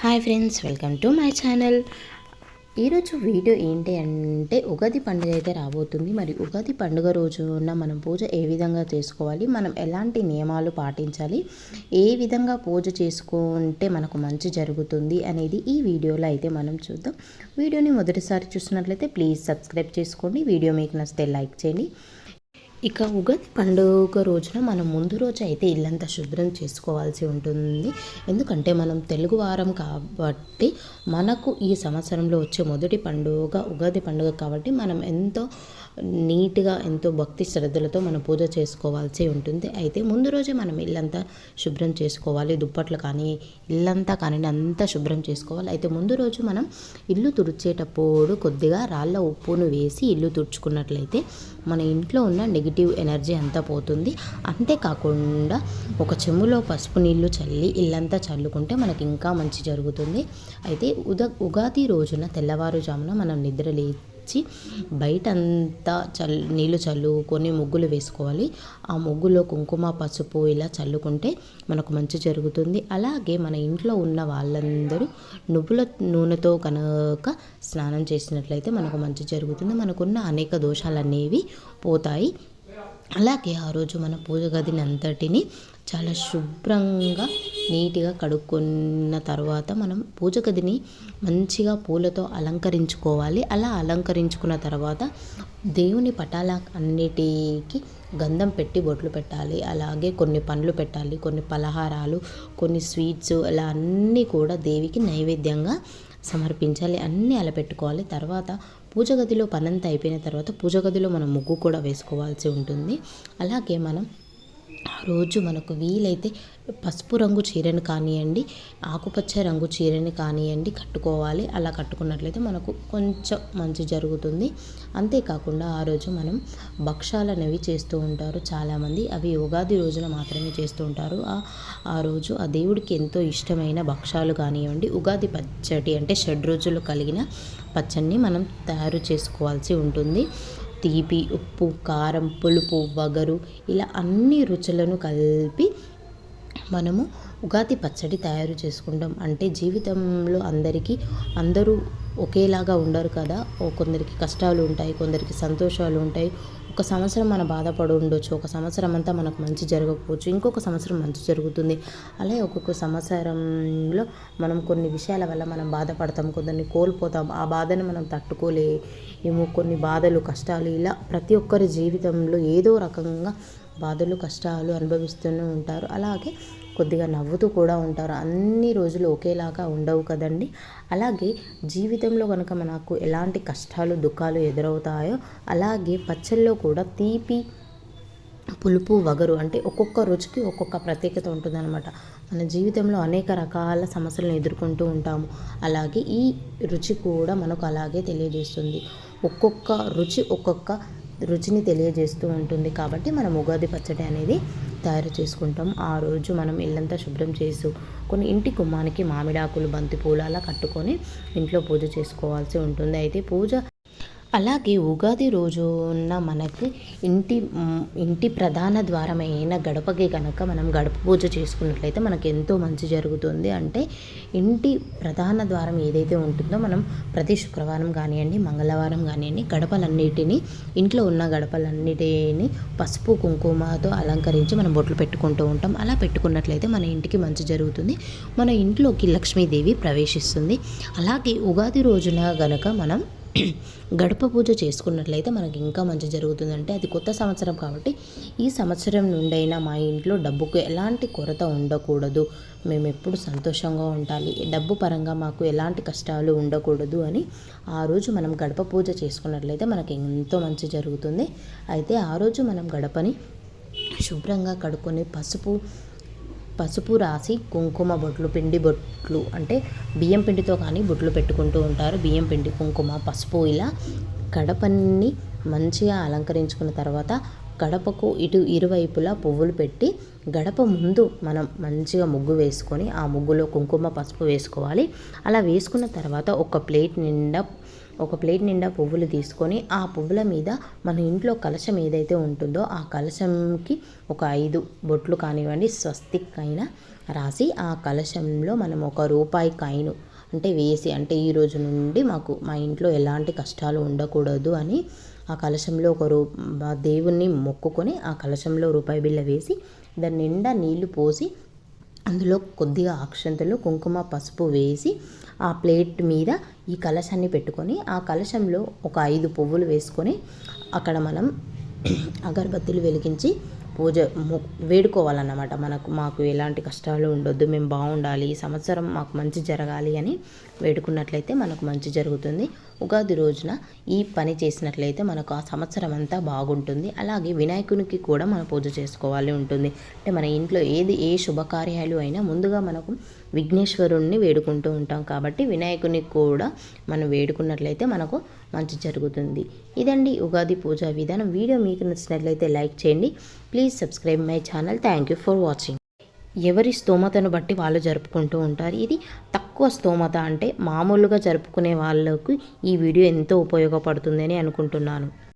Hi friends welcome to my channel. ఈరోజు video ఏంటి అంటే ఉగాది పండుగ అయితే రాబోతుంది. మరి ఉగాది పండుగ రోజున మనం పూజ ఏ విధంగా చేసుకోవాలి? మనం ఎలాంటి నియమాలు పాటించాలి? ఏ విధంగా పూజ చేసుకుంటే మనకు మంచి జరుగుతుంది అనేది ఈ వీడియోలో అయితే మనం చూద్దాం. వీడియోని మొదటిసారి చూసినట్లయితే ప్లీజ్ సబ్స్క్రైబ్ చేసుకోండి. వీడియో మీకు నచ్చితే లైక్ చేయండి. ఇక ఉగాది పండుగ రోజున మనం ముందు రోజు అయితే ఇల్లంతా శుభ్రం చేసుకోవాల్సి ఉంటుంది. ఎందుకంటే మనం తెలుగు వారం కాబట్టి మనకు ఈ సంవత్సరంలో వచ్చే మొదటి పండుగ ఉగాది పండుగ కాబట్టి మనం ఎంతో నీట్గా ఎంతో భక్తి శ్రద్ధలతో మనం పూజ చేసుకోవాల్సి ఉంటుంది. అయితే ముందు రోజే మనం ఇల్లంతా శుభ్రం చేసుకోవాలి. దుప్పట్లు కానీ ఇల్లంతా కానీ అంతా శుభ్రం చేసుకోవాలి. అయితే ముందు రోజు మనం ఇల్లు తుడిచేటప్పుడు కొద్దిగా రాళ్ళ ఉప్పును వేసి ఇల్లు తుడుచుకున్నట్లయితే మన ఇంట్లో ఉన్న నెగిటివ్ ఎనర్జీ అంతా పోతుంది. అంతేకాకుండా ఒక చెమ్ములో పసుపు నీళ్ళు చల్లి ఇల్లంతా చల్లుకుంటే మనకి ఇంకా మంచి జరుగుతుంది. అయితే ఉద ఉగాది రోజున తెల్లవారుజామున మనం నిద్ర లేచి బయట అంతా చల్ నీళ్ళు చల్లుకొని ముగ్గులు వేసుకోవాలి. ఆ ముగ్గులో కుంకుమ పసుపు ఇలా చల్లుకుంటే మనకు మంచి జరుగుతుంది. అలాగే మన ఇంట్లో ఉన్న వాళ్ళందరూ నువ్వుల నూనెతో కనుక స్నానం చేసినట్లయితే మనకు మంచి జరుగుతుంది. మనకున్న అనేక దోషాలు అనేవి పోతాయి. అలాగే ఆ రోజు మన పూజ గదిని అంతటిని చాలా శుభ్రంగా నీట్గా కడుక్కున్న తర్వాత మనం పూజ గదిని మంచిగా పూలతో అలంకరించుకోవాలి. అలా అలంకరించుకున్న తర్వాత దేవుని పటాల అన్నిటికీ గంధం పెట్టి బొట్లు పెట్టాలి. అలాగే కొన్ని పండ్లు పెట్టాలి. కొన్ని పలహారాలు కొన్ని స్వీట్స్ అలా అన్నీ కూడా దేవికి నైవేద్యంగా సమర్పించాలి అన్నీ అలా పెట్టుకోవాలి తర్వాత పూజ గదిలో పనంతా అయిపోయిన తర్వాత పూజ గదిలో మనం ముగ్గు కూడా వేసుకోవాల్సి ఉంటుంది. అలాగే మనం ఆ రోజు మనకు వీలైతే పసుపు రంగు చీరని కానివ్వండి ఆకుపచ్చ రంగు చీరని కానివ్వండి కట్టుకోవాలి. అలా కట్టుకున్నట్లయితే మనకు కొంచెం మంచి జరుగుతుంది. అంతేకాకుండా ఆ రోజు మనం భక్షాలు అనేవి చేస్తూ ఉంటారు చాలామంది. అవి ఉగాది రోజున మాత్రమే చేస్తూ ఉంటారు. ఆ ఆ రోజు ఆ దేవుడికి ఎంతో ఇష్టమైన భక్షాలు కానివ్వండి ఉగాది పచ్చడి అంటే షడ్ రోజులు కలిగిన పచ్చడిని మనం తయారు చేసుకోవాల్సి ఉంటుంది. తీపి ఉప్పు కారం పులుపు వగరు ఇలా అన్ని రుచులను కలిపి మనము ఉగాది పచ్చడి తయారు చేసుకుంటాం. అంటే జీవితంలో అందరికీ అందరూ ఒకేలాగా ఉండరు కదా. కొందరికి కష్టాలు ఉంటాయి కొందరికి సంతోషాలు ఉంటాయి ఒక సంవత్సరం మనం బాధపడి ఉండొచ్చు ఒక సంవత్సరం అంతా మనకు మంచి జరగకపోవచ్చు ఇంకొక సంవత్సరం మంచి జరుగుతుంది. అలాగే ఒక్కొక్క సంవత్సరంలో మనం కొన్ని విషయాల వల్ల మనం బాధపడతాం కొందరిని కోల్పోతాం. ఆ బాధను మనం తట్టుకోలేము. కొన్ని బాధలు కష్టాలు ఇలా ప్రతి ఒక్కరి జీవితంలో ఏదో రకంగా బాధలు కష్టాలు అనుభవిస్తూనే ఉంటారు. అలాగే కొద్దిగా నవ్వుతూ కూడా ఉంటారు. అన్ని రోజులు ఒకేలాగా ఉండవు కదండి. అలాగే జీవితంలో కనుక మనకు ఎలాంటి కష్టాలు దుఃఖాలు ఎదురవుతాయో అలాగే పచ్చళ్ళలో కూడా తీపి పులుపు వగరు అంటే ఒక్కొక్క రుచికి ఒక్కొక్క ప్రత్యేకత ఉంటుందన్నమాట. మన జీవితంలో అనేక రకాల సమస్యలను ఎదుర్కొంటూ ఉంటాము. అలాగే ఈ రుచి కూడా మనకు అలాగే తెలియజేస్తుంది. ఒక్కొక్క రుచి ఒక్కొక్క రుచిని తెలియజేస్తూ ఉంటుంది కాబట్టి మనం ఉగాది పచ్చడి అనేది తయారు చేసుకుంటాం. ఆ రోజు మనం ఇల్లంతా శుభ్రం చేసు కొన్ని ఇంటి గుమ్మానికి మామిడాకులు బంతిపూలు అలా కట్టుకొని ఇంట్లో పూజ చేసుకోవాల్సి ఉంటుంది. అయితే పూజ అలాగే ఉగాది రోజున మనకి ఇంటి ఇంటి ప్రధాన ద్వారమైన గడపకి కనుక మనం గడప పూజ చేసుకున్నట్లయితే మనకి ఎంతో మంచి జరుగుతుంది. అంటే ఇంటి ప్రధాన ద్వారం ఏదైతే ఉంటుందో మనం ప్రతి శుక్రవారం కానివ్వండి మంగళవారం కానివ్వండి గడపలన్నిటిని ఇంట్లో ఉన్న గడపలన్నిటిని పసుపు కుంకుమతో అలంకరించి మనం బొట్లు పెట్టుకుంటూ ఉంటాం. అలా పెట్టుకున్నట్లయితే మన ఇంటికి మంచి జరుగుతుంది. మన ఇంట్లోకి లక్ష్మీదేవి ప్రవేశిస్తుంది. అలాగే ఉగాది రోజున గనక మనం గడప పూజ చేసుకున్నట్లయితే మనకి ఇంకా మంచి జరుగుతుందంటే అది కొత్త సంవత్సరం కాబట్టి ఈ సంవత్సరం నుండైనా మా ఇంట్లో డబ్బుకు ఎలాంటి కొరత ఉండకూడదు. మేము ఎప్పుడు సంతోషంగా ఉండాలి. డబ్బు పరంగా మాకు ఎలాంటి కష్టాలు ఉండకూడదు అని ఆ రోజు మనం గడప పూజ చేసుకున్నట్లయితే మనకి ఎంతో మంచి జరుగుతుంది. అయితే ఆ రోజు మనం గడపని శుభ్రంగా కడుక్కొని పసుపు పసుపు రాసి కుంకుమ బొట్లు పిండి బొట్లు అంటే బియ్యం పిండితో కానీ బొట్లు పెట్టుకుంటూ ఉంటారు. బియ్యం పిండి కుంకుమ పసుపు ఇలా గడపని మంచిగా అలంకరించుకున్న తర్వాత గడపకు ఇటు ఇరువైపులా పువ్వులు పెట్టి గడప ముందు మనం మంచిగా ముగ్గు వేసుకొని ఆ ముగ్గులో కుంకుమ పసుపు వేసుకోవాలి. అలా వేసుకున్న తర్వాత ఒక ప్లేట్ నిండా ఒక ప్లేట్ నిండా పువ్వులు తీసుకొని ఆ పువ్వుల మీద మన ఇంట్లో కలశం ఏదైతే ఉంటుందో ఆ కలశంకి ఒక ఐదు బొట్లు కానివ్వండి స్వస్తిక్ అయినా రాసి ఆ కలశంలో మనం ఒక రూపాయి కాయిను అంటే వేసి అంటే ఈ రోజు నుండి మాకు మా ఇంట్లో ఎలాంటి కష్టాలు ఉండకూడదు అని ఆ కలశంలో ఒక రూ దేవుణ్ణి మొక్కుకొని ఆ కలశంలో రూపాయి బిళ్ళ వేసి దాని నిండా నీళ్ళు పోసి అందులో కొద్దిగా అక్షంతలు కుంకుమ పసుపు వేసి ఆ ప్లేట్ మీద ఈ కలశాన్ని పెట్టుకొని ఆ కలశంలో ఒక ఐదు పువ్వులు వేసుకొని అక్కడ మనం అగరబత్తులు వెలిగించి పూజ మొ వేడుకోవాలన్నమాట. మనకు మాకు ఎలాంటి కష్టాలు ఉండొద్దు మేము బాగుండాలి ఈ సంవత్సరం మాకు మంచి జరగాలి అని వేడుకున్నట్లయితే మనకు మంచి జరుగుతుంది. ఉగాది రోజున ఈ పని చేసినట్లయితే మనకు ఆ సంవత్సరం అంతా బాగుంటుంది. అలాగే వినాయకునికి కూడా మనం పూజ చేసుకోవాలి ఉంటుంది. అంటే మన ఇంట్లో ఏది ఏ శుభకార్యాలు అయినా ముందుగా మనకు విఘ్నేశ్వరుణ్ణి వేడుకుంటూ ఉంటాం కాబట్టి వినాయకుని కూడా మనం వేడుకున్నట్లయితే మనకు మంచి జరుగుతుంది. ఇదండి ఉగాది పూజా విధానం. వీడియో మీకు నచ్చినట్లయితే లైక్ చేయండి. Please subscribe my channel. Thank you for watching. ఎవరి స్తోమతను బట్టి వాళ్ళు జరుపుకుంటూ ఉంటారు. ఇది తక్కువ తక్కువ స్తోమత అంటే మామూలుగా జరుపుకునే వాళ్ళకు ఈ వీడియో ఎంతో ఉపయోగపడుతుందని అనుకుంటున్నాను.